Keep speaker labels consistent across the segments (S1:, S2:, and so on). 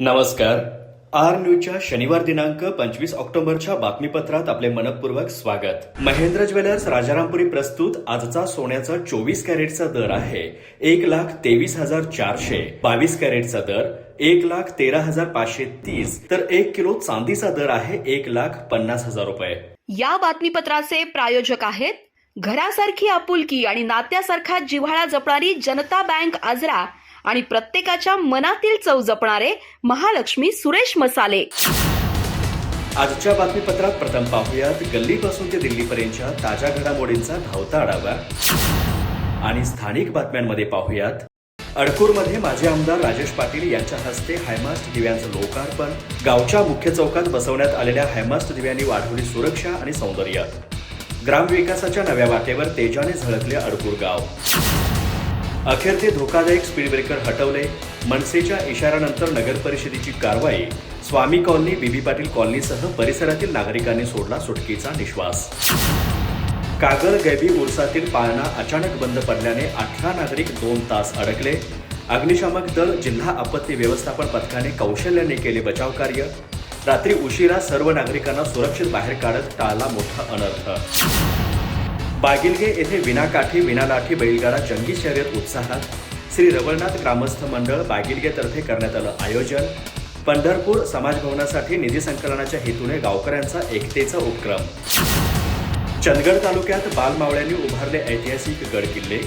S1: नमस्कार. आर न्यूजच्या शनिवार दिनांक पंचवीस ऑक्टोबरच्या बातमीपत्रात आपले मनपूर्वक स्वागत. महेंद्र ज्वेलर्स राजारामपुरी प्रस्तुत आजचा सोन्याचा चोवीस कॅरेटचा दर आहे एक लाख तेवीस हजार चारशे. बावीस कॅरेटचा दर एक लाख तेरा हजार पाचशे तीस. तर एक किलो चांदीचा दर आहे एक लाख पन्नास हजार रुपये.
S2: या बातमीपत्राचे प्रायोजक आहेत घरासारखी आपुलकी आणि नात्यासारखा जिव्हाळा जपणारी जनता बँक आजरा आणि प्रत्येकाच्या मनातील चव जपणारे महालक्ष्मी सुरेश मसाले.
S1: आजच्या बातमीपत्रात प्रथम पाहूयात गल्लीपासून ते दिल्लीपर्यंतच्या ताज्या घडामोडींचा धावता आढावा. आणि स्थानिक बातम्यांमध्ये पाहूयात अडकूरमध्ये माजी आमदार राजेश पाटील यांच्या हस्ते हायमास्ट दिव्यांचं लोकार्पण. गावच्या मुख्य चौकात बसवण्यात आलेल्या हायमास्ट दिव्यांनी वाढवली सुरक्षा आणि सौंदर्य. ग्रामविकासाच्या नव्या वाटेवर तेजाने झळकले अडकूर गाव. अखेर ते धोकादायक स्पीड ब्रेकर हटवले मनसेच्या इशाऱ्यानंतर नगर परिषदेची कारवाई Swami colony B B Patil कॉलनीसह परिसरातील नागरिकांनी सोडला सुटकेचा निश्वास. कागल गैबी उरसातील पाळणा अचानक बंद पडल्याने अठरा नागरिक दोन तास अडकले. अग्निशामक दल जिल्हा आपत्ती व्यवस्थापन पथकाने कौशल्याने केले बचाव कार्य. रात्री उशिरा सर्व नागरिकांना सुरक्षित बाहेर काढत टाळला मोठा अनर्थ. बागिलगे येथे विनाकाठी विनालाठी बैलगाडा जंगी शर्यत उत्साहात श्री रवळनाथ ग्रामस्थ मंडळ बागिलगेतर्फे करण्यात आलं आयोजन. पंढरपूर समाजभवनासाठी निधी संकलनाच्या हेतूने गावकऱ्यांचा एकतेचा उपक्रम. चंदगड तालुक्यात बालमावळ्यांनी उभारले ऐतिहासिक गड किल्ले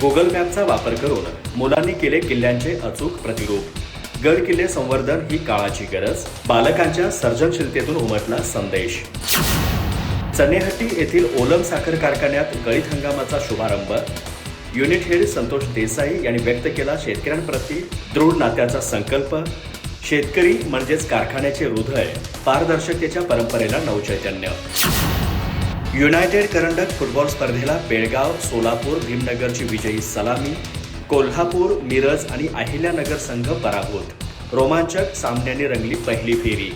S1: गुगल मॅपचा वापर करून मुलांनी केले किल्ल्यांचे अचूक प्रतिरूप. गड किल्ले संवर्धन ही काळाची गरज. बालकांच्या सर्जनशीलतेतून उमटला संदेश. चनेहट्टी येथील ओलम साखर कारखान्यात गळीत हंगामाचा शुभारंभ. युनिट हेड संतोष देसाई यांनी व्यक्त केला शेतकऱ्यांप्रती दृढ नात्याचा संकल्प. शेतकरी म्हणजेच कारखान्याचे हृदय पारदर्शकतेच्या परंपरेला नवचैतन्य युनायटेड करंडक फुटबॉल स्पर्धेला बेळगाव सोलापूर भीमनगरची विजयी सलामी. कोल्हापूर मिरज आणि अहिल्यानगर संघ पराभूत. रोमांचक सामन्यांनी रंगली पहिली फेरी.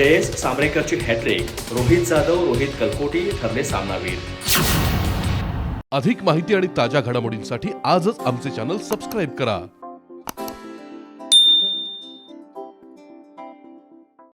S1: जयेश सामरेकरची हॅट्रिक रोहित जाधव रोहित कलकोटी ठरले सामनावीर.
S3: अधिक माहिती आणि ताज्या घडामोडींसाठी आजच आमचे चॅनल सबस्क्राईब करा.